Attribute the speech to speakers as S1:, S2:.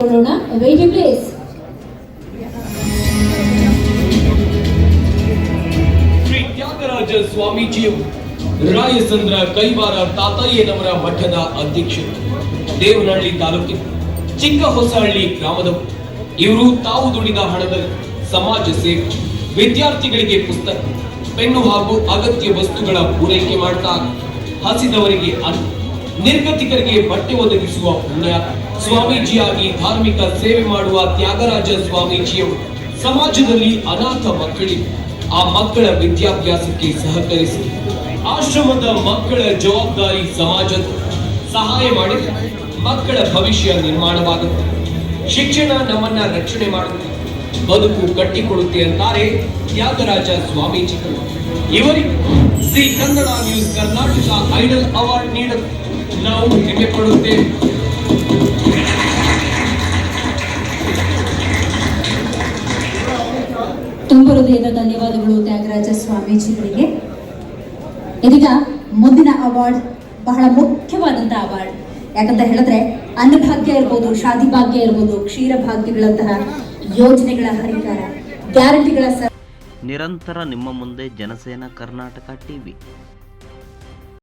S1: ನೋಡೋಣ ವೇಟಿ
S2: ಶ್ರೀ ತ್ಯಾಗರಾಜ ಸ್ವಾಮೀಜಿಯವರು ರಾಯಸಂದ್ರ ಕೈವಾರ ತಾತಯ್ಯನವರ ಮಠದ ಅಧ್ಯಕ್ಷರು. ದೇವನಹಳ್ಳಿ ತಾಲೂಕಿನ ಚಿಕ್ಕ ಹೊಸಹಳ್ಳಿ ಗ್ರಾಮದವರು. ಇವರು ತಾವು ದುಡಿದ ಹಣದಲ್ಲಿ ಸಮಾಜ ಸೇವೆ ವಿದ್ಯಾರ್ಥಿಗಳಿಗೆ ಪುಸ್ತಕ, ಪೆನ್ನು ಹಾಗೂ ಅಗತ್ಯ ವಸ್ತುಗಳ ಪೂರೈಕೆ ಮಾಡ್ತಾ ಹಸಿದವರಿಗೆ ಅನ್ನ ನಿರ್ಗತಿಕರಿಗೆ ಬಟ್ಟೆ ಒದಗಿಸುವ ಪುಣ್ಯ ಸ್ವಾಮೀಜಿಯಾಗಿ ಧಾರ್ಮಿಕ ಸೇವೆ ಮಾಡುವ ತ್ಯಾಗರಾಜ ಸ್ವಾಮೀಜಿಯವರು ಸಮಾಜದಲ್ಲಿ ಅನಾಥ ಮಕ್ಕಳಿಗೆ ಆ ಮಕ್ಕಳ ವಿದ್ಯಾಭ್ಯಾಸಕ್ಕೆ ಸಹಕರಿಸಿ ಆಶ್ರಮದ ಮಕ್ಕಳ ಜವಾಬ್ದಾರಿ ಸಮಾಜದ ಸಹಾಯ ಮಾಡಿದರೆ ಮಕ್ಕಳ ಭವಿಷ್ಯ ನಿರ್ಮಾಣವಾಗುತ್ತೆ. ಶಿಕ್ಷಣ ನಮ್ಮನ್ನ ರಕ್ಷಣೆ ಮಾಡುತ್ತೆ. ಬದುಕು ಕಟ್ಟಿಕೊಡುತ್ತೆ ಅಂತಾರೆ ತ್ಯಾಗರಾಜ ಸ್ವಾಮೀಜಿಗಳು. ಇವರಿಗೆ C Kannada news Karnataka idol award ನೀಡಲು ನಾವು ಹೆಮ್ಮೆ ಪಡುತ್ತೇವೆ
S1: ತುಂಬ ಹೃದಯದ ಧನ್ಯವಾದಗಳು ತ್ಯಾಗರಾಜ ಸ್ವಾಮೀಜಿಗಳಿಗೆ. ಇದೀಗ ಮುಂದಿನ ಅವಾರ್ಡ್ ಬಹಳ ಮುಖ್ಯವಾದಂತಹ ಅವಾರ್ಡ್ ಯಾಕಂತ ಹೇಳಿದ್ರೆ, ಅನ್ನಭಾಗ್ಯ ಇರ್ಬೋದು ಶಾದಿ ಭಾಗ್ಯ ಇರ್ಬೋದು ಕ್ಷೀರ ಭಾಗ್ಯಗಳಂತಹ ಯೋಜನೆಗಳ ಹರಿಕಾರ, ಗ್ಯಾರಂಟಿಗಳ
S3: ನಿರಂತರ ನಿಮ್ಮ ಮುಂದೆ ಜನಸೇನಾ ಕರ್ನಾಟಕ ಟಿವಿ.